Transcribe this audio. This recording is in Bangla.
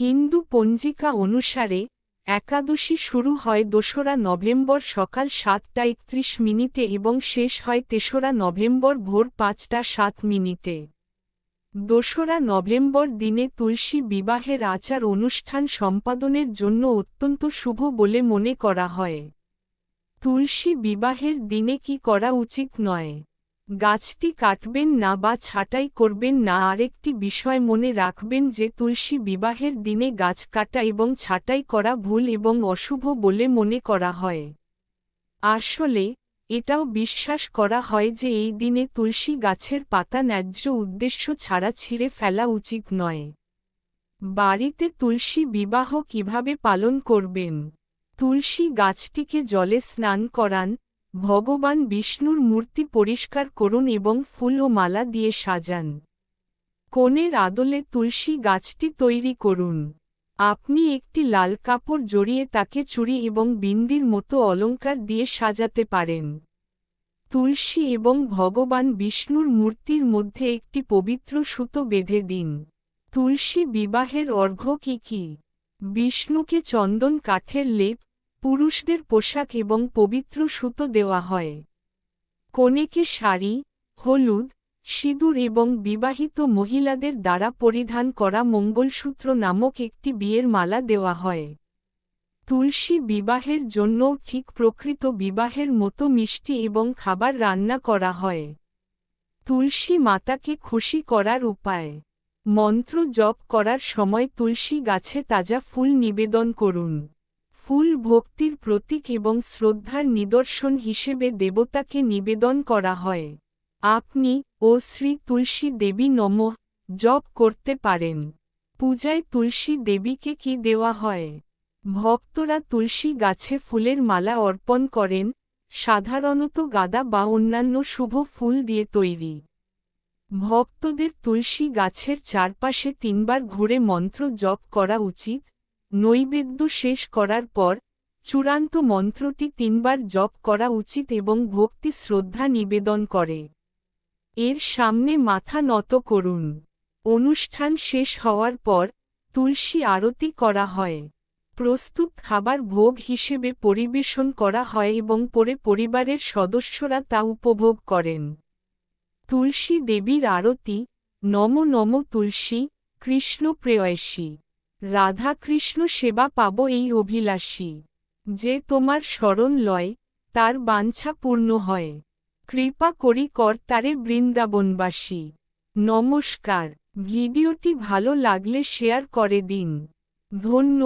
হিন্দু পঞ্জিকা অনুসারে, একাদশী শুরু হয় দোসরা নভেম্বর সকাল সাতটা একত্রিশ মিনিটে এবং শেষ হয় তেসরা নভেম্বর ভোর পাঁচটা সাত মিনিটে। দোসরা নভেম্বর দিনে তুলসী বিবাহের আচার অনুষ্ঠান সম্পাদনের জন্য অত্যন্ত শুভ বলে মনে করা হয়। তুলসী বিবাহের দিনে কি করা উচিত নয়? গাছটি কাটবেন না বা ছাঁটাই করবেন না। আরেকটি বিষয় মনে রাখবেন যে তুলসী বিবাহের দিনে গাছ কাটা এবং ছাঁটাই করা ভুল এবং অশুভ বলে মনে করা হয়। আসলে, এটাও বিশ্বাস করা হয় যে এই দিনে তুলসী গাছের পাতা ন্যায্য উদ্দেশ্য ছাড়া ছিঁড়ে ফেলা উচিত নয়। বাড়িতে তুলসী বিবাহ কীভাবে পালন করবেন? তুলসী গাছটিকে জলে স্নান করান ভগবান বিষ্ণুর মূর্তি পরিষ্কার করুন এবং ফুল ও মালা দিয়ে সাজান। কোণের আদলে তুলসী গাছটি তৈরি করুন। আপনি একটি লাল কাপড় জড়িয়ে তাকে চুড়ি এবং বিন্দির মতো অলঙ্কার দিয়ে সাজাতে পারেন। তুলসী এবং ভগবান বিষ্ণুর মূর্তির মধ্যে একটি পবিত্র সুতো বেঁধে দিন। তুলসী বিবাহের অর্ঘ্য কি কি? বিষ্ণুকে চন্দন, কাঠের লেপ পুরুষদের পোশাক এবং পবিত্র সুতো দেওয়া হয়। কনেকে শাড়ি, হলুদ, সিঁদুর এবং বিবাহিত মহিলাদের দ্বারা পরিধান করা মঙ্গলসূত্র নামক একটি বিয়ের মালা দেওয়া হয়। তুলসী বিবাহের জন্যও ঠিক প্রকৃত বিবাহের মতো মিষ্টি এবং খাবার রান্না করা হয়। তুলসী মাতাকে খুশি করার উপায়। মন্ত্র জপ করার সময় তুলসী গাছে তাজা ফুল নিবেদন করুন। ফুল ভক্তির প্রতীক এবং শ্রদ্ধার নিদর্শন হিসেবে দেবতাকে নিবেদন করা হয়। আপনি, ও শ্রী তুলসী দেবী নম, জপ করতে পারেন। পূজায় তুলসী দেবীকে কি দেওয়া হয়? ভক্তরা তুলসী গাছে ফুলের মালা অর্পণ করেন, সাধারণত গাদা বা অন্যান্য শুভ ফুল দিয়ে তৈরি। ভক্তদের তুলসী গাছের চারপাশে তিনবার ঘুরে মন্ত্র জপ করা উচিত নৈবেদ্য শেষ করার পর, চূড়ান্ত মন্ত্রটি তিনবার জপ করা উচিত এবং ভক্তি শ্রদ্ধা নিবেদন করে। এর সামনে মাথা নত করুন। অনুষ্ঠান শেষ হওয়ার পর, তুলসী আরতি করা হয়। প্রস্তুত খাবার ভোগ হিসেবে পরিবেশন করা হয় এবং পরে পরিবারের সদস্যরা তা উপভোগ করেন। তুলসী দেবীর আরতি, নম নম তুলসী, কৃষ্ণ প্রেয়সী। রাধাকৃষ্ণ সেবা পাব এই অভিলাষী। যে তোমার স্মরণ লয়, তার বাঞ্ছা পূর্ণ হয়। কৃপা করি কর তারে বৃন্দাবনবাসী। নমস্কার, ভিডিওটি ভালো লাগলে শেয়ার করে দিন। ধন্য